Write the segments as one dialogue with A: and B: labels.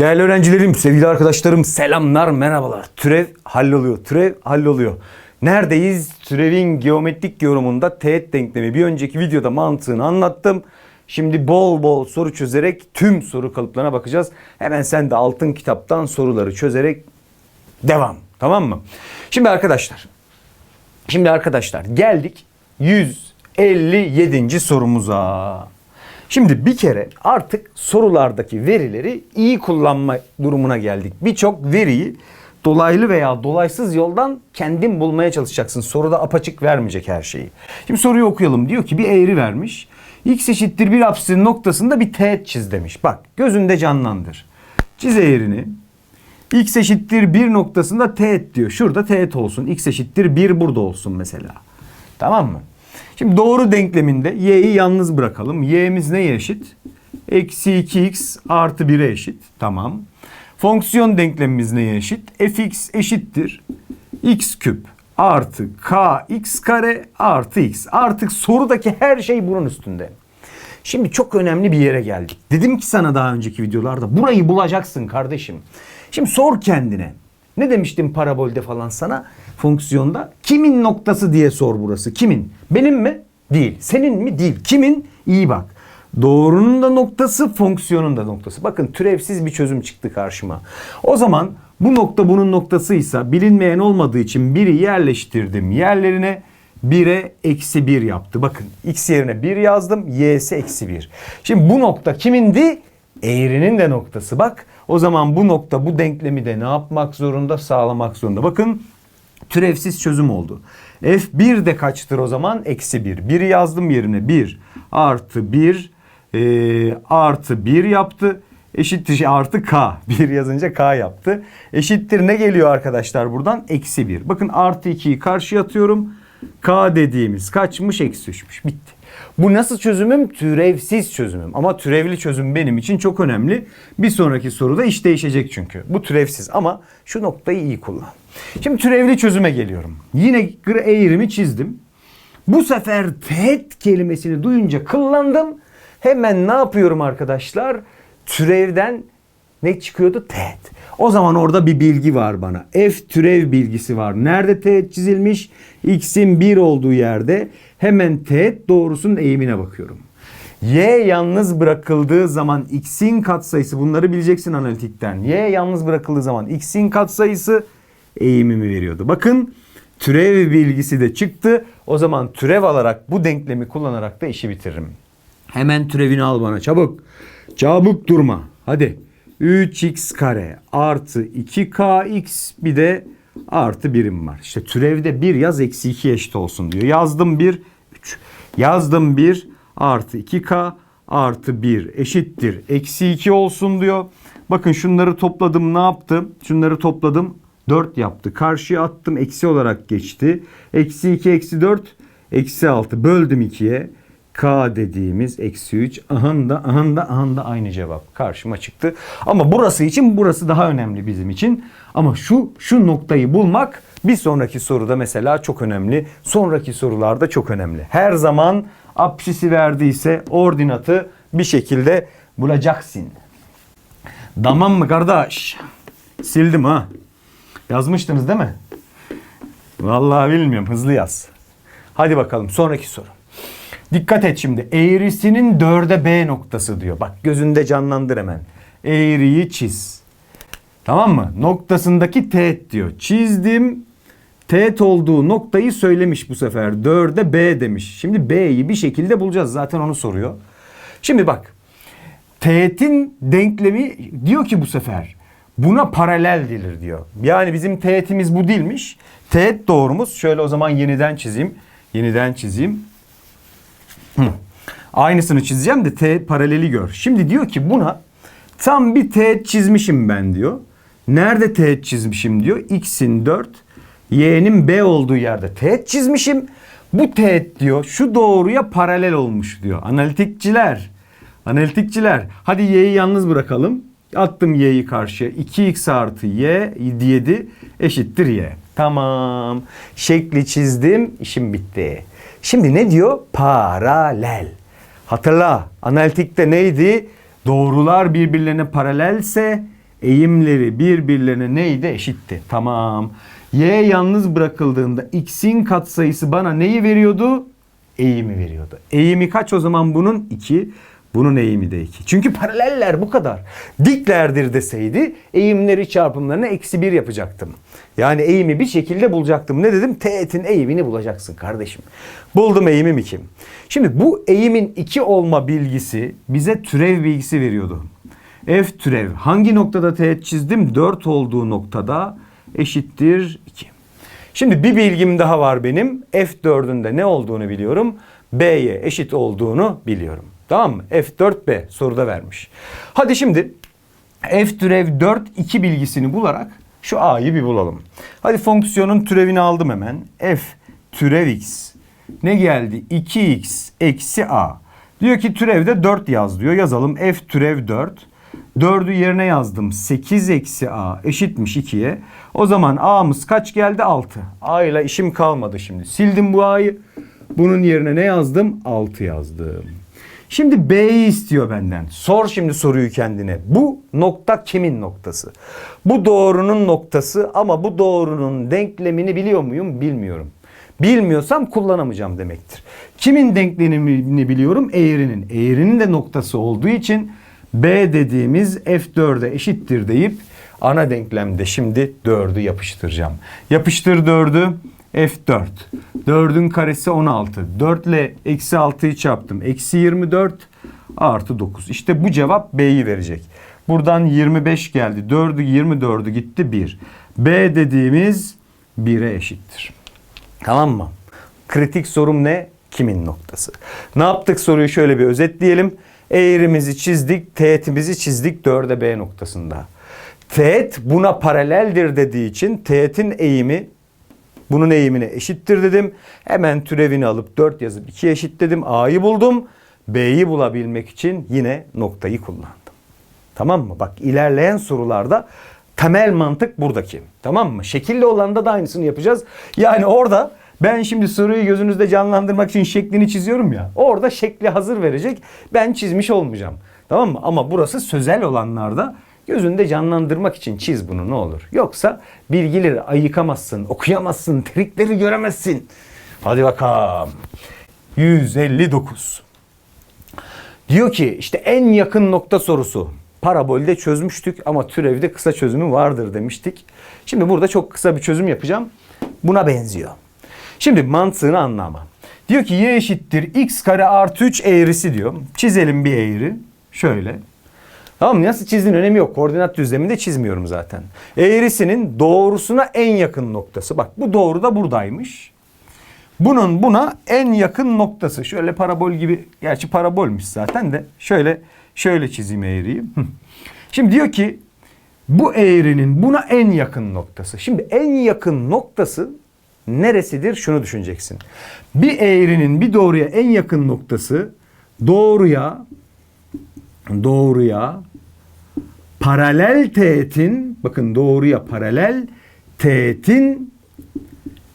A: Değerli öğrencilerim, sevgili arkadaşlarım, selamlar, merhabalar. Türev halloluyor, türev halloluyor. Neredeyiz? Türevin geometrik yorumunda teğet denklemi. Bir önceki videoda mantığını anlattım. Şimdi bol bol soru çözerek tüm soru kalıplarına bakacağız. Hemen sen de altın kitaptan soruları çözerek devam. Tamam mı? Şimdi arkadaşlar, Şimdi arkadaşlar geldik 157. sorumuza. Şimdi bir kere artık sorulardaki verileri iyi kullanma durumuna geldik. Birçok veriyi dolaylı veya dolaysız yoldan kendin bulmaya çalışacaksın. Soruda apaçık vermeyecek her şeyi. Şimdi soruyu okuyalım. Diyor ki bir eğri vermiş. X eşittir bir apsisin noktasında bir teğet çiz demiş. Bak gözünde canlandır. Çiz eğrini. X eşittir 1 noktasında teğet diyor. Şurada teğet olsun. X eşittir 1 burada olsun mesela. Tamam mı? Şimdi doğru denkleminde y'yi yalnız bırakalım. y'miz neye eşit? Eksi 2x artı 1'e eşit. Tamam. Fonksiyon denklemimiz neye eşit? fx eşittir. x küp artı kx kare artı x. Artık sorudaki her şey bunun üstünde. Şimdi çok önemli bir yere geldik. Dedim ki sana daha önceki videolarda burayı bulacaksın kardeşim. Şimdi sor kendine. Ne demiştim parabolde falan sana fonksiyonda? Kimin noktası diye sor burası. Kimin? Benim mi? Değil. Senin mi? Değil. Kimin? İyi bak. Doğrunun da noktası, fonksiyonun da noktası. Bakın türevsiz bir çözüm çıktı karşıma. O zaman bu nokta bunun noktasıysa bilinmeyen olmadığı için biri yerleştirdim yerlerine 1'e eksi 1 yaptı. Bakın x yerine 1 yazdım. y'si eksi 1. Şimdi bu nokta kimindi? Eğrinin de noktası. Bak o zaman bu nokta bu denklemi de ne yapmak zorunda? Sağlamak zorunda. Bakın türevsiz çözüm oldu. F1 de kaçtır o zaman? Eksi 1. 1'i yazdım yerine 1 artı 1 e, artı 1 yaptı. Eşittir şey, artı k. 1 yazınca k yaptı. Eşittir ne geliyor arkadaşlar buradan? Eksi 1. Bakın artı 2'yi karşıya atıyorum. K dediğimiz kaçmış? Eksi 3'müş. Bitti. Bu nasıl çözümüm? Türevsiz çözümüm. Ama türevli çözüm benim için çok önemli. Bir sonraki soruda iş değişecek çünkü. Bu türevsiz ama şu noktayı iyi kullan. Şimdi türevli çözüme geliyorum. Yine eğrimi çizdim. Bu sefer teğet kelimesini duyunca kıllandım. Hemen ne yapıyorum arkadaşlar? Türevden ne çıkıyordu? Teğet. O zaman orada bir bilgi var bana. F türev bilgisi var. Nerede teğet çizilmiş? X'in 1 olduğu yerde hemen teğet doğrusunun eğimine bakıyorum. Y yalnız bırakıldığı zaman x'in katsayısı bunları bileceksin analitikten. Y yalnız bırakıldığı zaman x'in katsayısı eğimimi veriyordu. Bakın türev bilgisi de çıktı. O zaman türev alarak bu denklemi kullanarak da işi bitiririm. Hemen türevini al bana çabuk. Çabuk durma. Hadi. 3x kare artı 2kx bir de artı birim var. İşte türevde 1 yaz eksi 2 eşit olsun diyor. Yazdım 1 3. Yazdım 1 artı 2k artı 1 eşittir. Eksi 2 olsun diyor. Bakın şunları topladım ne yaptım? Şunları topladım 4 yaptı. Karşıya attım eksi olarak geçti. Eksi 2 eksi 4 eksi 6 böldüm 2'ye. K dediğimiz eksi 3 ahın da ahın da ahın da aynı cevap karşıma çıktı. Ama burası için burası daha önemli bizim için. Ama şu şu noktayı bulmak bir sonraki soruda mesela çok önemli. Sonraki sorularda çok önemli. Her zaman apsisi verdiyse ordinatı bir şekilde bulacaksın. Tamam mı kardeş? Sildim ha. Yazmıştınız değil mi? Vallahi bilmiyorum hızlı yaz. Hadi bakalım sonraki soru. Dikkat et şimdi. Eğrisinin dörde B noktası diyor. Bak gözünde canlandır hemen. Eğriyi çiz. Tamam mı? Noktasındaki teğet diyor. Çizdim. Teğet olduğu noktayı söylemiş bu sefer. Dörde B demiş. Şimdi B'yi bir şekilde bulacağız. Zaten onu soruyor. Şimdi bak. Teğetin denklemi diyor ki bu sefer buna paralel gelir diyor. Yani bizim teğetimiz bu değilmiş. Teğet doğrumuz şöyle o zaman yeniden çizeyim. Yeniden çizeyim. Hı. Aynısını çizeceğim de T paraleli gör. Şimdi diyor ki buna tam bir teğet çizmişim ben diyor. Nerede teğet çizmişim diyor. X'in 4, Y'nin B olduğu yerde teğet çizmişim. Bu teğet diyor şu doğruya paralel olmuş diyor. Analitikçiler. Analitikçiler. Hadi Y'yi yalnız bırakalım. Attım Y'yi karşıya. 2X artı Y 7 eşittir Y. Tamam. Şekli çizdim. işim bitti. Şimdi ne diyor? Paralel. Hatırla analitikte neydi? Doğrular birbirlerine paralelse eğimleri birbirlerine neydi? Eşitti. Tamam. Y yalnız bırakıldığında x'in katsayısı bana neyi veriyordu? Eğimi veriyordu. Eğimi kaç o zaman bunun? 2. Bunun eğimi de 2. Çünkü paraleller bu kadar. Diklerdir deseydi eğimleri çarpımlarını eksi 1 yapacaktım. Yani eğimi bir şekilde bulacaktım. Ne dedim? Teğetin eğimini bulacaksın kardeşim. Buldum eğimim 2. Şimdi bu eğimin 2 olma bilgisi bize türev bilgisi veriyordu. F türev hangi noktada teğet çizdim? 4 olduğu noktada eşittir 2. Şimdi bir bilgim daha var benim. F4'ün de ne olduğunu biliyorum. B'ye eşit olduğunu biliyorum. Tamam mı? F4B soruda vermiş. Hadi şimdi F türev 4 2 bilgisini bularak şu A'yı bir bulalım. Hadi fonksiyonun türevini aldım hemen. F türev X. Ne geldi? 2X eksi A. Diyor ki türevde 4 yaz diyor. Yazalım F türev 4. 4'ü yerine yazdım. 8 eksi A eşitmiş 2'ye. O zaman A'mız kaç geldi? 6. A ile işim kalmadı şimdi. Sildim bu A'yı. Bunun yerine ne yazdım? 6 yazdım. Şimdi B'yi istiyor benden. Sor şimdi soruyu kendine. Bu nokta kimin noktası? Bu doğrunun noktası ama bu doğrunun denklemini biliyor muyum? Bilmiyorum. Bilmiyorsam kullanamayacağım demektir. Kimin denklemini biliyorum? Eğrinin. Eğrinin de noktası olduğu için B dediğimiz F4'e eşittir deyip ana denklemde şimdi 4'ü yapıştıracağım. Yapıştır 4'ü F4. 4'ün karesi 16. 4 ile eksi 6'yı çarptım. Eksi 24 artı 9. İşte bu cevap B'yi verecek. Buradan 25 geldi. 4'ü 24'ü gitti 1. B dediğimiz 1'e eşittir. Tamam mı? Kritik sorum ne? Kimin noktası? Ne yaptık soruyu şöyle bir özetleyelim. Eğrimizi çizdik, teğetimizi çizdik 4'e B noktasında. Teğet buna paraleldir dediği için teğetin eğimi bunun eğimine eşittir dedim. Hemen türevini alıp 4 yazıp 2 eşitledim. A'yı buldum. B'yi bulabilmek için yine noktayı kullandım. Tamam mı? Bak ilerleyen sorularda temel mantık buradaki. Tamam mı? Şekilli olanda da aynısını yapacağız. Yani orada ben şimdi soruyu gözünüzde canlandırmak için şeklini çiziyorum ya. Orada şekli hazır verecek. Ben çizmiş olmayacağım. Tamam mı? Ama burası sözel olanlarda gözünde canlandırmak için çiz bunu ne olur. Yoksa bilgileri ayıkamazsın, okuyamazsın, trikleri göremezsin. Hadi bakalım. 159. Diyor ki işte en yakın nokta sorusu. Parabolde çözmüştük ama türevde kısa çözümü vardır demiştik. Şimdi burada çok kısa bir çözüm yapacağım. Buna benziyor. Şimdi mantığını anlama. Diyor ki y eşittir x kare artı 3 eğrisi diyor. Çizelim bir eğri. Şöyle. Tamam mı? Nasıl çizdiğin önemi yok. Koordinat düzleminde çizmiyorum zaten. Eğrisinin doğrusuna en yakın noktası. Bak bu doğru da buradaymış. Bunun buna en yakın noktası. Şöyle parabol gibi. Gerçi parabolmüş zaten de. Şöyle şöyle çizeyim eğriyi. Şimdi diyor ki bu eğrinin buna en yakın noktası. Şimdi en yakın noktası neresidir? Şunu düşüneceksin. Bir eğrinin bir doğruya en yakın noktası doğruya doğruya paralel teğetin bakın doğruya paralel teğetin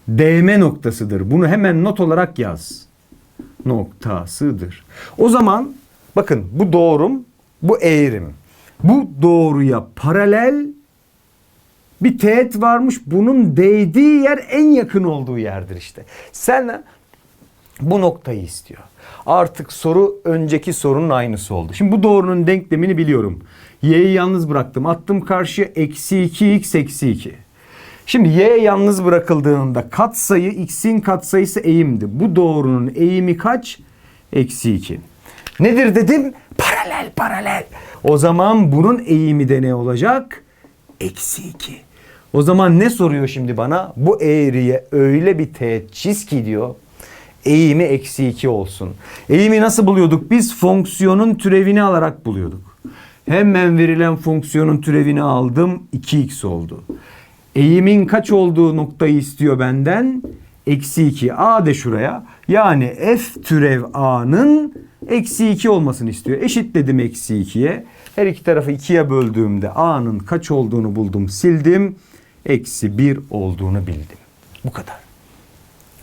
A: değme noktasıdır. Bunu hemen not olarak yaz. Noktasıdır. O zaman bakın bu doğrum, bu eğrim. Bu doğruya paralel bir teğet varmış. Bunun değdiği yer en yakın olduğu yerdir işte. Sen bu noktayı istiyor. Artık soru önceki sorunun aynısı oldu. Şimdi bu doğrunun denklemini biliyorum. Y'yi yalnız bıraktım. Attım karşıya eksi 2x eksi 2. Şimdi y yalnız bırakıldığında katsayı x'in katsayısı eğimdi. Bu doğrunun eğimi kaç? Eksi 2. Nedir dedim? Paralel paralel. O zaman bunun eğimi de ne olacak? Eksi 2. O zaman ne soruyor şimdi bana? Bu eğriye öyle bir teğet çiz ki diyor. Eğimi eksi 2 olsun. Eğimi nasıl buluyorduk? Biz fonksiyonun türevini alarak buluyorduk. Hemen verilen fonksiyonun türevini aldım. 2x oldu. Eğimin kaç olduğu noktayı istiyor benden. Eksi 2. A de şuraya. Yani f türev a'nın eksi 2 olmasını istiyor. Eşitledim eksi 2'ye. Her iki tarafı 2'ye böldüğümde a'nın kaç olduğunu buldum. Sildim. Eksi 1 olduğunu bildim. Bu kadar.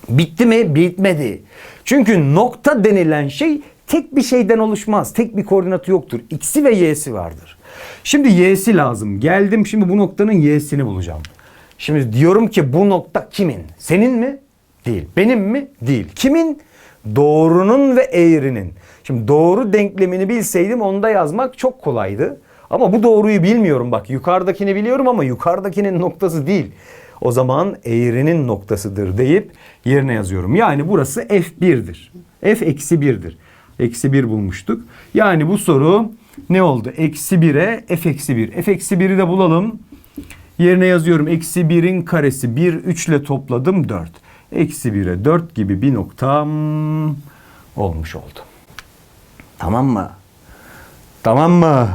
A: Bitti mi? Bitmedi. Çünkü nokta denilen şey tek bir şeyden oluşmaz. Tek bir koordinatı yoktur. X'i ve Y'si vardır. Şimdi Y'si lazım. Geldim şimdi bu noktanın Y'sini bulacağım. Şimdi diyorum ki bu nokta kimin? Senin mi? Değil. Benim mi? Değil. Kimin? Doğrunun ve eğrinin. Şimdi doğru denklemini bilseydim onda yazmak çok kolaydı. Ama bu doğruyu bilmiyorum bak. Yukarıdakini biliyorum ama yukarıdakinin noktası değil. O zaman eğrinin noktasıdır deyip yerine yazıyorum. Yani burası f1'dir. f eksi 1'dir. Eksi 1 bulmuştuk. Yani bu soru ne oldu? Eksi 1'e f eksi 1. f eksi 1'i de bulalım. Yerine yazıyorum. Eksi 1'in karesi 1. 3 ile topladım 4. Eksi 1'e 4 gibi bir noktam olmuş oldu. Tamam mı? Tamam mı?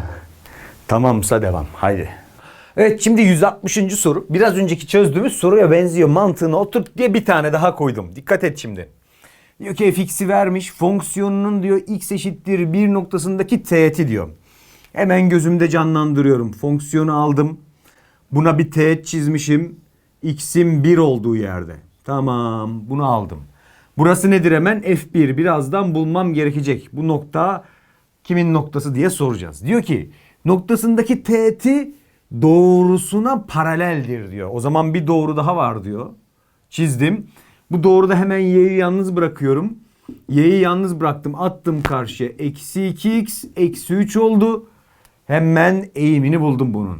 A: Tamamsa devam. Haydi. Evet şimdi 160. soru. Biraz önceki çözdüğümüz soruya benziyor. Mantığını oturt diye bir tane daha koydum. Dikkat et şimdi. Diyor ki fx'i vermiş. Fonksiyonunun diyor x eşittir 1 noktasındaki teğeti diyor. Hemen gözümde canlandırıyorum. Fonksiyonu aldım. Buna bir teğet çizmişim. X'in 1 olduğu yerde. Tamam bunu aldım. Burası nedir hemen? F1. Birazdan bulmam gerekecek. Bu nokta kimin noktası diye soracağız. Diyor ki noktasındaki teğeti doğrusuna paraleldir diyor. O zaman bir doğru daha var diyor. Çizdim. Bu doğruda hemen y'yi yalnız bırakıyorum. Y'yi yalnız bıraktım. Attım karşıya. Eksi 2x eksi 3 oldu. Hemen eğimini buldum bunun.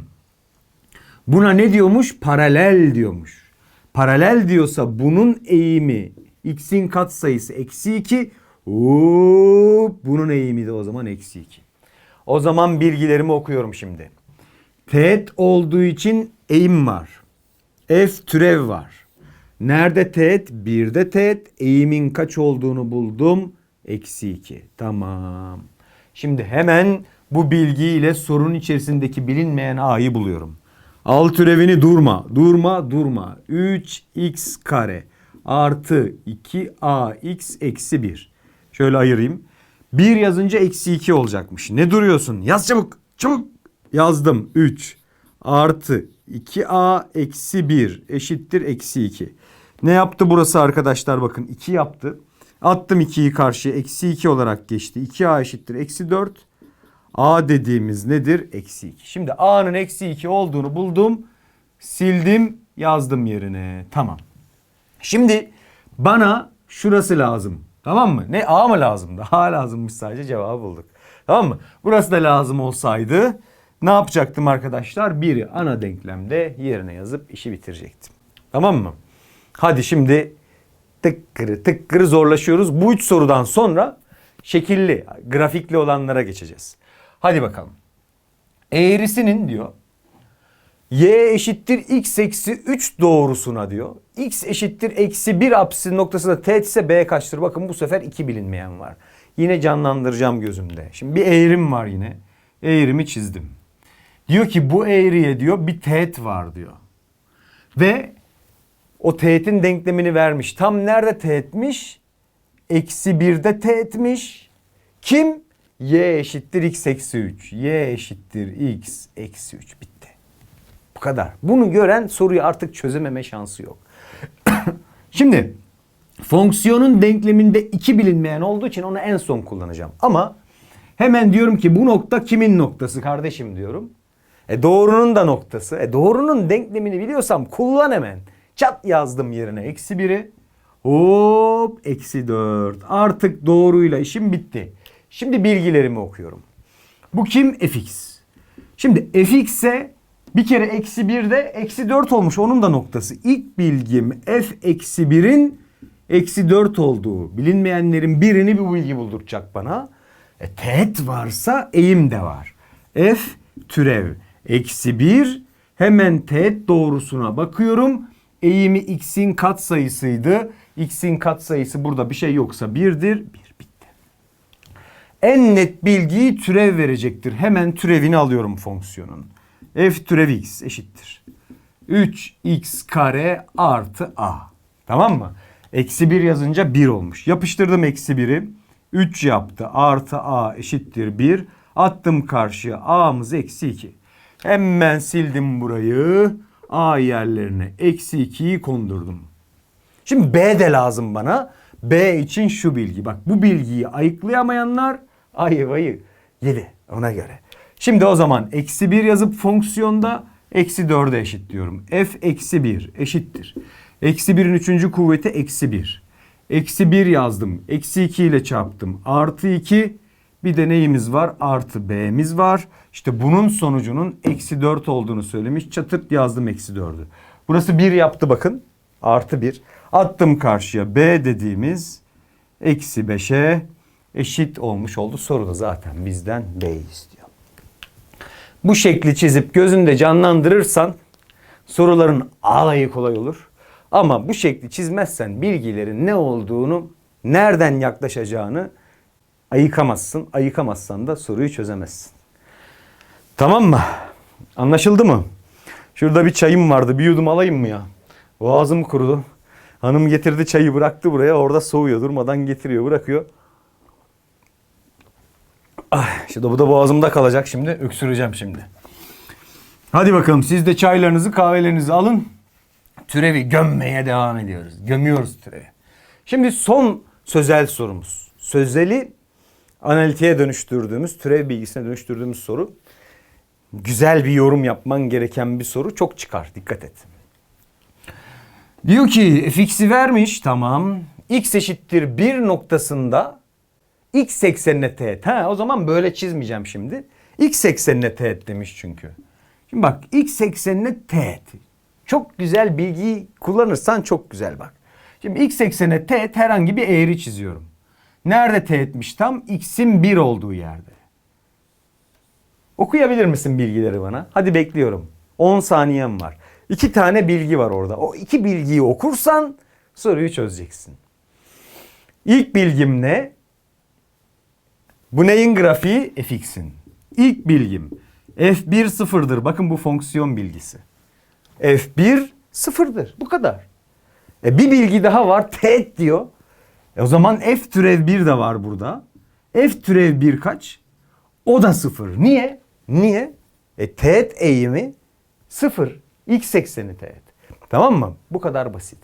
A: Buna ne diyormuş? Paralel diyormuş. Paralel diyorsa bunun eğimi x'in katsayısı eksi 2. Hop, bunun eğimi de o zaman eksi 2. O zaman bilgilerimi okuyorum şimdi. Teğet olduğu için eğim var. F türev var. Nerede teğet? Birde teğet. Eğimin kaç olduğunu buldum. Eksi 2. Tamam. Şimdi hemen bu bilgiyle sorunun içerisindeki bilinmeyen a'yı buluyorum. Al türevini durma. Durma durma. 3x kare artı 2ax eksi 1. Şöyle ayırayım. 1 yazınca eksi 2 olacakmış. Ne duruyorsun? Yaz çabuk. Çabuk. Yazdım. 3 artı 2a eksi 1 eşittir eksi 2. Ne yaptı burası arkadaşlar bakın 2 yaptı. Attım 2'yi karşıya eksi 2 olarak geçti. 2a eşittir eksi 4. A dediğimiz nedir? Eksi 2. Şimdi A'nın eksi 2 olduğunu buldum. Sildim yazdım yerine. Tamam. Şimdi bana şurası lazım. Tamam mı? Ne A mı lazımdı? A lazımmış sadece cevabı bulduk. Tamam mı? Burası da lazım olsaydı ne yapacaktım arkadaşlar? Biri ana denklemde yerine yazıp işi bitirecektim. Tamam mı? Hadi şimdi tıkkırı tıkkırı zorlaşıyoruz. Bu üç sorudan sonra şekilli, grafikli olanlara geçeceğiz. Hadi bakalım. Eğrisinin diyor y eşittir x eksi 3 doğrusuna diyor. x eşittir eksi 1 apsisi noktasında teğet ise b kaçtır? Bakın bu sefer iki bilinmeyen var. Yine canlandıracağım gözümde. Şimdi bir eğrim var yine. Eğrimi çizdim. Diyor ki bu eğriye diyor bir teğet var diyor. Ve o teğetin denklemini vermiş. Tam nerede teğetmiş? Eksi 1'de teğetmiş. Kim? Y eşittir x eksi 3. Y eşittir x eksi 3. Bitti. Bu kadar. Bunu gören soruyu artık çözememe şansı yok. Şimdi fonksiyonun denkleminde iki bilinmeyen olduğu için onu en son kullanacağım. Ama hemen diyorum ki bu nokta kimin noktası kardeşim diyorum. E doğrunun da noktası. E doğrunun denklemini biliyorsam kullan hemen. Çat yazdım yerine eksi 1'i. Hop eksi 4. Artık doğruyla işim bitti. Şimdi bilgilerimi okuyorum. Bu kim? fx. Şimdi fx'e bir kere eksi 1 de eksi 4 olmuş. Onun da noktası. İlk bilgim f eksi 1'in eksi 4 olduğu. Bilinmeyenlerin birini bir bilgi bulduracak bana. E, teğet varsa eğim de var. f türev eksi 1 hemen teğet doğrusuna bakıyorum. Eğimi x'in katsayısıydı. X'in katsayısı burada bir şey yoksa 1'dir. 1 bitti. En net bilgiyi türev verecektir. Hemen türevini alıyorum fonksiyonun. f türev x eşittir. 3x kare artı a. Tamam mı? Eksi 1 yazınca 1 olmuş. Yapıştırdım eksi 1'i. 3 yaptı. Artı a eşittir 1. Attım karşıya a'mız eksi 2. Hemen sildim burayı. A yerlerine eksi 2'yi kondurdum. Şimdi B de lazım bana. B için şu bilgi. Bak bu bilgiyi ayıklayamayanlar ayvayı yedi ona göre. Şimdi o zaman eksi 1 yazıp fonksiyonda eksi 4'e eşit diyorum. F eksi 1 eşittir. Eksi 1'in üçüncü kuvveti eksi 1. Eksi 1 yazdım. Eksi 2 ile çarptım. Artı 2 bir de neyimiz var? Artı B'miz var. İşte bunun sonucunun eksi 4 olduğunu söylemiş. Çatırt yazdım eksi 4'ü. Burası 1 yaptı bakın. Artı 1. Attım karşıya B dediğimiz eksi 5'e eşit olmuş oldu. Soru da zaten bizden B'yi istiyor. Bu şekli çizip gözünde canlandırırsan soruların alayı kolay olur. Ama bu şekli çizmezsen bilgilerin ne olduğunu, nereden yaklaşacağını ayıkamazsın. Ayıkamazsan da soruyu çözemezsin. Tamam mı? Anlaşıldı mı? Şurada bir çayım vardı. Bir yudum alayım mı ya? Boğazım kurudu. Hanım getirdi çayı bıraktı buraya. Orada soğuyor. Durmadan getiriyor bırakıyor. Ah, işte bu da boğazımda kalacak şimdi. Öksüreceğim şimdi. Hadi bakalım siz de çaylarınızı kahvelerinizi alın. Türevi gömmeye devam ediyoruz. Gömüyoruz türevi. Şimdi son sözel sorumuz. Sözeli analitiğe dönüştürdüğümüz, türev bilgisine dönüştürdüğümüz soru. Güzel bir yorum yapman gereken bir soru. Çok çıkar. Dikkat et. Diyor ki fx'i vermiş. Tamam. x eşittir 1 noktasında x eksenine teğet. Ha o zaman böyle çizmeyeceğim şimdi. X eksenine teğet demiş çünkü. Şimdi bak x eksenine teğet. Çok güzel bilgiyi kullanırsan çok güzel bak. Şimdi x eksenine teğet herhangi bir eğri çiziyorum. Nerede teğetmiş tam? x'in 1 olduğu yerde. Okuyabilir misin bilgileri bana? Hadi bekliyorum. 10 saniyem var. İki tane bilgi var orada. O iki bilgiyi okursan soruyu çözeceksin. İlk bilgim ne? Bu neyin grafiği? fx'in. İlk bilgim f1 sıfırdır. Bakın bu fonksiyon bilgisi. f1 sıfırdır. Bu kadar. E bir bilgi daha var. Teğet diyor. E o zaman f türev 1 de var burada. f türev 1 kaç? O da sıfır. Niye? Niye? E teğet eğimi sıfır. X ekseni teğet. Tamam mı? Bu kadar basit.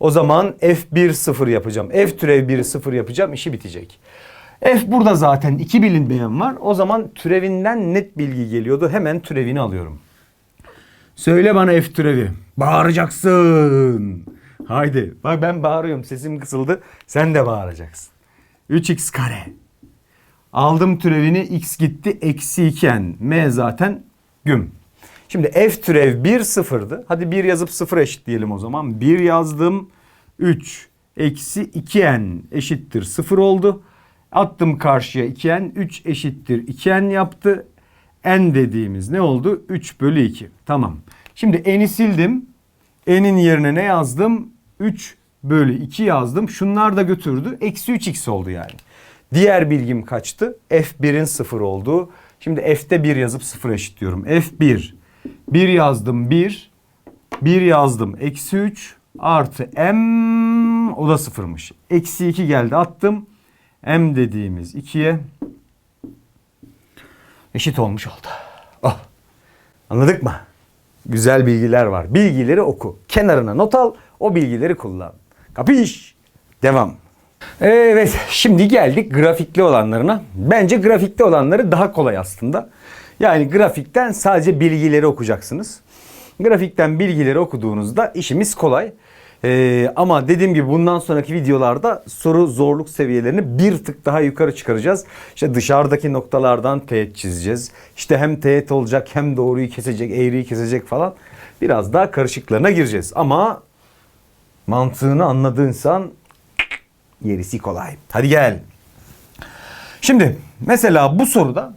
A: O zaman f1 sıfır yapacağım. f türev 1 sıfır yapacağım. işi bitecek. F burada zaten iki bilinmeyen var. O zaman türevinden net bilgi geliyordu. Hemen türevini alıyorum. Söyle bana F türevi. Bağıracaksın. Haydi. Bak ben bağırıyorum. Sesim kısıldı. Sen de bağıracaksın. 3x kare. Aldım türevini. X gitti. Eksi 2n. M zaten güm. Şimdi f türev 1 sıfırdı. Hadi 1 yazıp 0 eşitleyelim o zaman. 1 yazdım. 3 eksi 2n eşittir 0 oldu. Attım karşıya 2n. 3 eşittir 2n yaptı. n dediğimiz ne oldu? 3 bölü 2. Tamam. Şimdi n'i sildim. n'in yerine ne yazdım? 3 bölü 2 yazdım. Şunlar da götürdü. Eksi 3x oldu yani. Diğer bilgim kaçtı? f1'in 0 olduğu. Şimdi f'te 1 yazıp 0 eşitliyorum. f1. 1 yazdım 1. 1 yazdım. Eksi 3 artı m o da sıfırmış. Eksi 2 geldi attım. m dediğimiz 2'ye eşit olmuş oldu. Oh. Anladık mı? Güzel bilgiler var. Bilgileri oku. Kenarına not al. O bilgileri kullan. Kapış. Devam. Evet şimdi geldik grafikli olanlarına. Bence grafikli olanları daha kolay aslında. Yani grafikten sadece bilgileri okuyacaksınız. Grafikten bilgileri okuduğunuzda işimiz kolay. Ee, ama dediğim gibi bundan sonraki videolarda soru zorluk seviyelerini bir tık daha yukarı çıkaracağız. İşte dışarıdaki noktalardan teğet çizeceğiz. İşte hem teğet olacak hem doğruyu kesecek, eğriyi kesecek falan. Biraz daha karışıklarına gireceğiz. Ama mantığını anladığınsan gerisi kolay. Hadi gel. Şimdi mesela bu soruda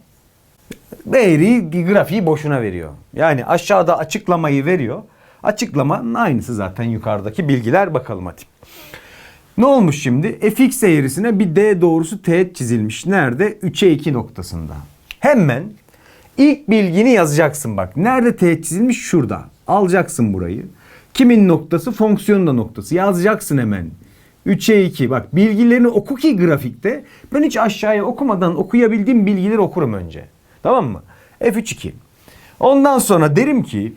A: eğriyi grafiği boşuna veriyor. Yani aşağıda açıklamayı veriyor. Açıklamanın aynısı zaten yukarıdaki bilgiler bakalım hadi. Ne olmuş şimdi? fx eğrisine bir d doğrusu teğet çizilmiş. Nerede? 3'e 2 noktasında. Hemen ilk bilgini yazacaksın bak. Nerede teğet çizilmiş? Şurada. Alacaksın burayı. Kimin noktası? Fonksiyonun da noktası. Yazacaksın hemen. 3'e 2. Bak bilgilerini oku ki grafikte. Ben hiç aşağıya okumadan okuyabildiğim bilgileri okurum önce. Tamam mı? F3 2. Ondan sonra derim ki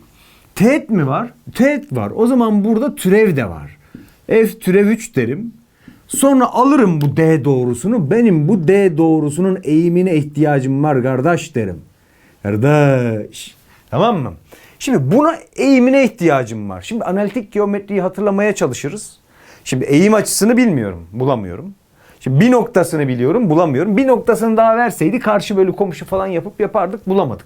A: teğet mi var? Teğet var. O zaman burada türev de var. F türev 3 derim. Sonra alırım bu D doğrusunu. Benim bu D doğrusunun eğimine ihtiyacım var kardeş derim. Kardeş. Tamam mı? Şimdi buna eğimine ihtiyacım var. Şimdi analitik geometriyi hatırlamaya çalışırız. Şimdi eğim açısını bilmiyorum. Bulamıyorum. Şimdi bir noktasını biliyorum bulamıyorum. Bir noktasını daha verseydi karşı bölü komşu falan yapıp yapardık bulamadık.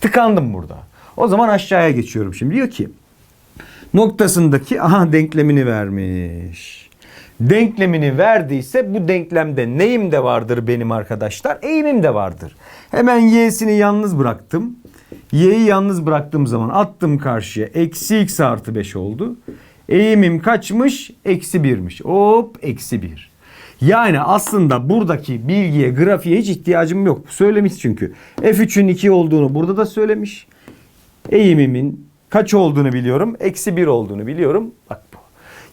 A: Tıkandım burada. O zaman aşağıya geçiyorum şimdi. Diyor ki noktasındaki aha denklemini vermiş. Denklemini verdiyse bu denklemde neyim de vardır benim arkadaşlar? Eğimim de vardır. Hemen y'sini yalnız bıraktım. Y'yi yalnız bıraktığım zaman attım karşıya. Eksi x artı 5 oldu. Eğimim kaçmış? Eksi 1'miş. Hop eksi 1. Yani aslında buradaki bilgiye, grafiğe hiç ihtiyacım yok. Söylemiş çünkü. F3'ün 2 olduğunu burada da söylemiş. Eğimimin kaç olduğunu biliyorum. Eksi 1 olduğunu biliyorum. Bak bu.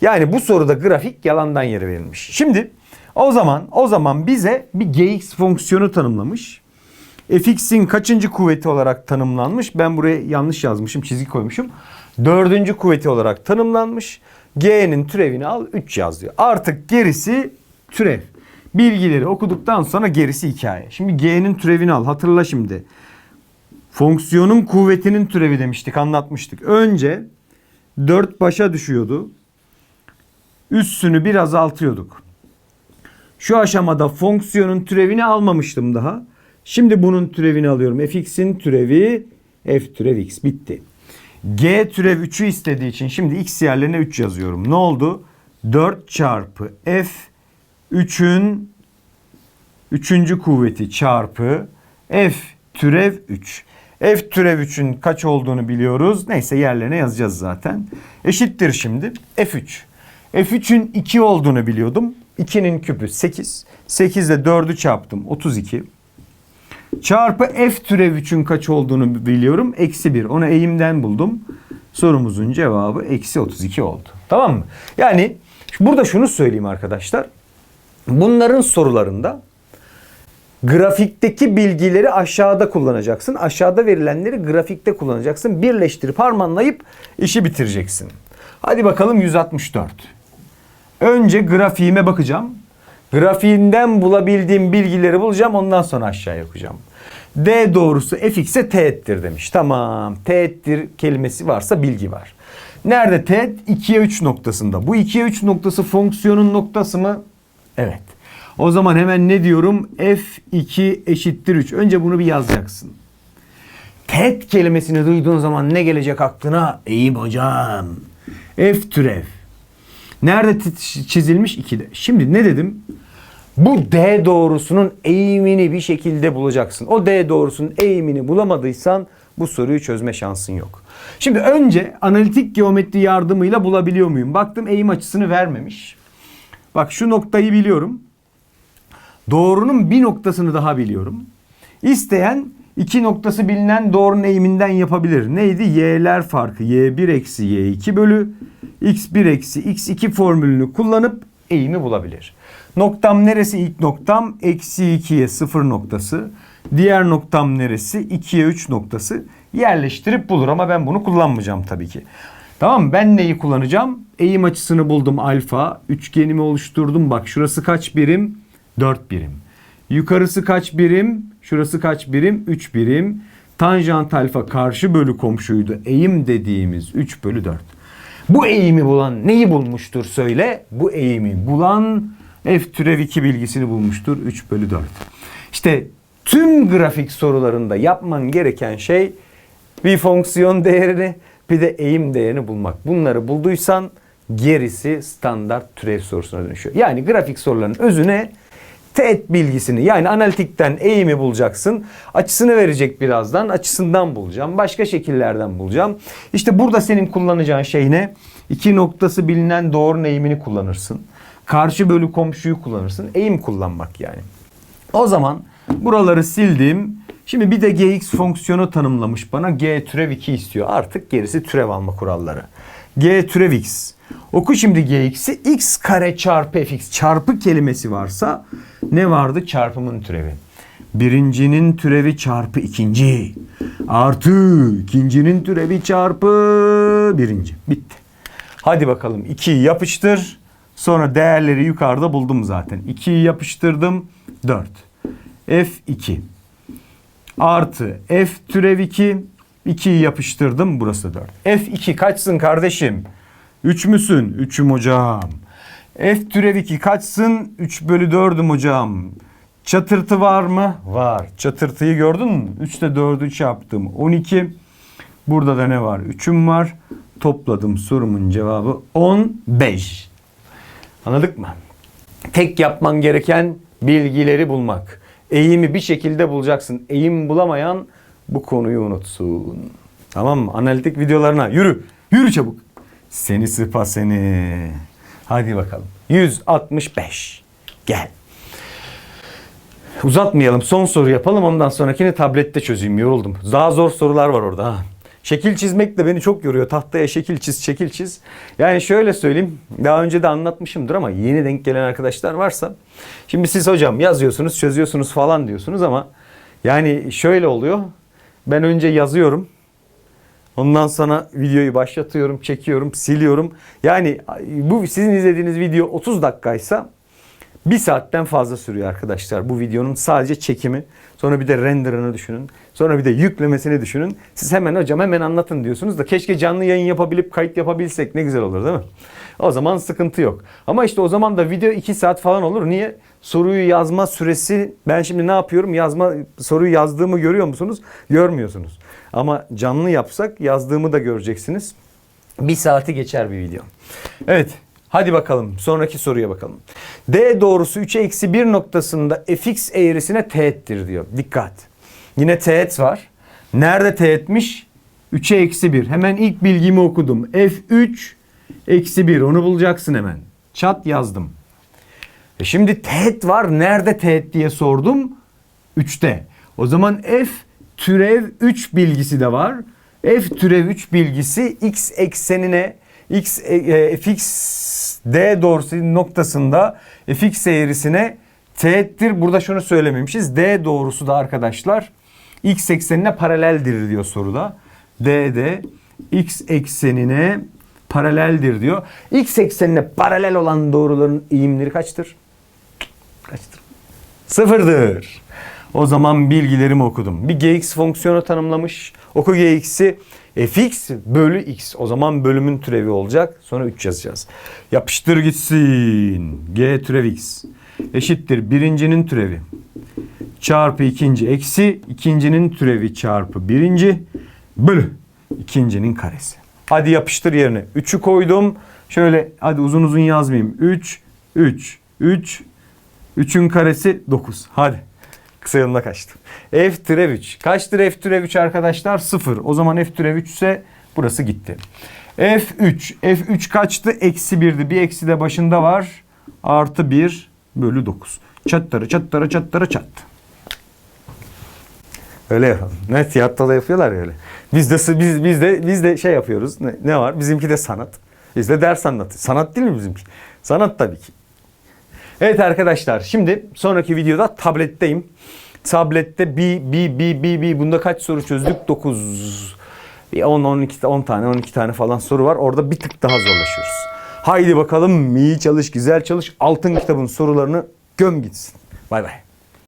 A: Yani bu soruda grafik yalandan yere verilmiş. Şimdi o zaman o zaman bize bir gx fonksiyonu tanımlamış. Fx'in kaçıncı kuvveti olarak tanımlanmış? Ben buraya yanlış yazmışım, çizgi koymuşum. Dördüncü kuvveti olarak tanımlanmış. g'nin türevini al 3 yaz diyor. Artık gerisi türev. Bilgileri okuduktan sonra gerisi hikaye. Şimdi g'nin türevini al. Hatırla şimdi. Fonksiyonun kuvvetinin türevi demiştik, anlatmıştık. Önce 4 başa düşüyordu. Üssünü bir azaltıyorduk. Şu aşamada fonksiyonun türevini almamıştım daha. Şimdi bunun türevini alıyorum. fx'in türevi f türev x bitti. g türev 3'ü istediği için şimdi x yerlerine 3 yazıyorum. Ne oldu? 4 çarpı f 3'ün 3. kuvveti çarpı f türev 3. F türev 3'ün kaç olduğunu biliyoruz. Neyse yerlerine yazacağız zaten. Eşittir şimdi F3. F3'ün 2 olduğunu biliyordum. 2'nin küpü 8. 8 ile 4'ü çarptım 32. Çarpı F türev 3'ün kaç olduğunu biliyorum. Eksi 1. Onu eğimden buldum. Sorumuzun cevabı eksi 32 oldu. Tamam mı? Yani burada şunu söyleyeyim arkadaşlar. Bunların sorularında grafikteki bilgileri aşağıda kullanacaksın. Aşağıda verilenleri grafikte kullanacaksın. Birleştirip harmanlayıp işi bitireceksin. Hadi bakalım 164. Önce grafiğime bakacağım. Grafiğinden bulabildiğim bilgileri bulacağım. Ondan sonra aşağıya okuyacağım. D doğrusu fx'e teğettir demiş. Tamam. Teğettir kelimesi varsa bilgi var. Nerede teğet? 2'ye 3 noktasında. Bu 2'ye 3 noktası fonksiyonun noktası mı? Evet. O zaman hemen ne diyorum? F2 eşittir 3. Önce bunu bir yazacaksın. Teğet kelimesini duyduğun zaman ne gelecek aklına? Eğim hocam. F türev. Nerede çizilmiş? 2'de. Şimdi ne dedim? Bu D doğrusunun eğimini bir şekilde bulacaksın. O D doğrusunun eğimini bulamadıysan bu soruyu çözme şansın yok. Şimdi önce analitik geometri yardımıyla bulabiliyor muyum? Baktım eğim açısını vermemiş. Bak şu noktayı biliyorum. Doğrunun bir noktasını daha biliyorum. İsteyen iki noktası bilinen doğrunun eğiminden yapabilir. Neydi? Y'ler farkı. Y1 eksi Y2 bölü X1 eksi X2 formülünü kullanıp eğimi bulabilir. Noktam neresi ilk noktam? Eksi 2'ye 0 noktası. Diğer noktam neresi? 2'ye 3 noktası. Yerleştirip bulur ama ben bunu kullanmayacağım tabii ki. Tamam? Ben neyi kullanacağım? Eğim açısını buldum alfa. Üçgenimi oluşturdum. Bak şurası kaç birim? 4 birim. Yukarısı kaç birim? Şurası kaç birim? 3 birim. Tanjant alfa karşı bölü komşuydu. Eğim dediğimiz 3 bölü 4. Bu eğimi bulan neyi bulmuştur söyle? Bu eğimi bulan f türev 2 bilgisini bulmuştur. 3 bölü 4. İşte tüm grafik sorularında yapman gereken şey bir fonksiyon değerini bir de eğim değerini bulmak. Bunları bulduysan gerisi standart türev sorusuna dönüşüyor. Yani grafik soruların özüne teğet bilgisini yani analitikten eğimi bulacaksın. Açısını verecek birazdan. Açısından bulacağım. Başka şekillerden bulacağım. İşte burada senin kullanacağın şey ne? İki noktası bilinen doğrunun eğimini kullanırsın. Karşı bölü komşuyu kullanırsın. Eğim kullanmak yani. O zaman buraları sildim. Şimdi bir de gx fonksiyonu tanımlamış bana. g türev 2 istiyor. Artık gerisi türev alma kuralları. g türev x. Oku şimdi gx'i. x kare çarpı fx çarpı kelimesi varsa ne vardı? Çarpımın türevi. Birincinin türevi çarpı ikinci. Artı ikincinin türevi çarpı birinci. Bitti. Hadi bakalım 2'yi yapıştır. Sonra değerleri yukarıda buldum zaten. 2'yi yapıştırdım 4. F2 artı F türev 2 2'yi yapıştırdım burası 4. F2 kaçsın kardeşim? 3 müsün? 3'üm hocam. F türev 2 kaçsın? 3 bölü 4'üm hocam. Çatırtı var mı? Var. Çatırtıyı gördün mü? 3'te 4'ü çarptım. 12. Burada da ne var? 3'üm var. Topladım sorumun cevabı 15. Anladık mı? Tek yapman gereken bilgileri bulmak. Eğimi bir şekilde bulacaksın. Eğim bulamayan bu konuyu unutsun. Tamam mı? Analitik videolarına yürü. Yürü çabuk. Seni sıpa seni. Hadi bakalım. 165. Gel. Uzatmayalım. Son soru yapalım. Ondan sonrakini tablette çözeyim. Yoruldum. Daha zor sorular var orada. Ha. Şekil çizmek de beni çok yoruyor. Tahtaya şekil çiz, şekil çiz. Yani şöyle söyleyeyim. Daha önce de anlatmışımdır ama yeni denk gelen arkadaşlar varsa. Şimdi siz hocam yazıyorsunuz, çözüyorsunuz falan diyorsunuz ama yani şöyle oluyor. Ben önce yazıyorum. Ondan sonra videoyu başlatıyorum, çekiyorum, siliyorum. Yani bu sizin izlediğiniz video 30 dakikaysa bir saatten fazla sürüyor arkadaşlar bu videonun sadece çekimi. Sonra bir de renderını düşünün. Sonra bir de yüklemesini düşünün. Siz hemen hocam hemen anlatın diyorsunuz da keşke canlı yayın yapabilip kayıt yapabilsek ne güzel olur değil mi? O zaman sıkıntı yok. Ama işte o zaman da video 2 saat falan olur. Niye? Soruyu yazma süresi ben şimdi ne yapıyorum? Yazma soruyu yazdığımı görüyor musunuz? Görmüyorsunuz. Ama canlı yapsak yazdığımı da göreceksiniz. Bir saati geçer bir video. Evet. Hadi bakalım sonraki soruya bakalım. D doğrusu 3'e eksi 1 noktasında fx eğrisine teğettir diyor. Dikkat. Yine teğet var. Nerede teğetmiş? 3'e eksi 1. Hemen ilk bilgimi okudum. F3 eksi 1 onu bulacaksın hemen. Çat yazdım. E şimdi teğet var. Nerede teğet diye sordum. 3'te. O zaman f türev 3 bilgisi de var. F türev 3 bilgisi x eksenine x e, e, fx d doğrusu noktasında fx eğrisine teğettir. Burada şunu söylememişiz. D doğrusu da arkadaşlar x eksenine paraleldir diyor soruda. D de x eksenine paraleldir diyor. X eksenine paralel olan doğruların eğimleri kaçtır? Kaçtır? Sıfırdır. O zaman bilgilerimi okudum. Bir gx fonksiyonu tanımlamış. Oku gx'i fx bölü x. O zaman bölümün türevi olacak. Sonra 3 yazacağız. Yapıştır gitsin. g türev x eşittir birincinin türevi çarpı ikinci eksi ikincinin türevi çarpı birinci bölü ikincinin karesi. Hadi yapıştır yerine. 3'ü koydum. Şöyle hadi uzun uzun yazmayayım. 3, 3, 3, 3'ün karesi 9. Hadi. Kısa yoluna kaçtım. F türev 3. Kaçtır F türev 3 arkadaşlar? 0. O zaman F türev 3 ise burası gitti. F3. F3 kaçtı? Eksi 1'di. Bir eksi de başında var. Artı 1 bölü 9. Çattarı çattarı çattarı çat. Öyle yapalım. Ne tiyatroda yapıyorlar ya öyle. Biz de biz biz de biz de şey yapıyoruz. Ne, ne var? Bizimki de sanat. Biz de ders anlatı. Sanat değil mi bizimki? Sanat tabii ki. Evet arkadaşlar şimdi sonraki videoda tabletteyim. Tablette bir bir bir bir bir bunda kaç soru çözdük? 9 bir 10 12 10 tane 12 tane falan soru var. Orada bir tık daha zorlaşıyoruz. Haydi bakalım iyi çalış, güzel çalış. Altın kitabın sorularını göm gitsin. Bay bay.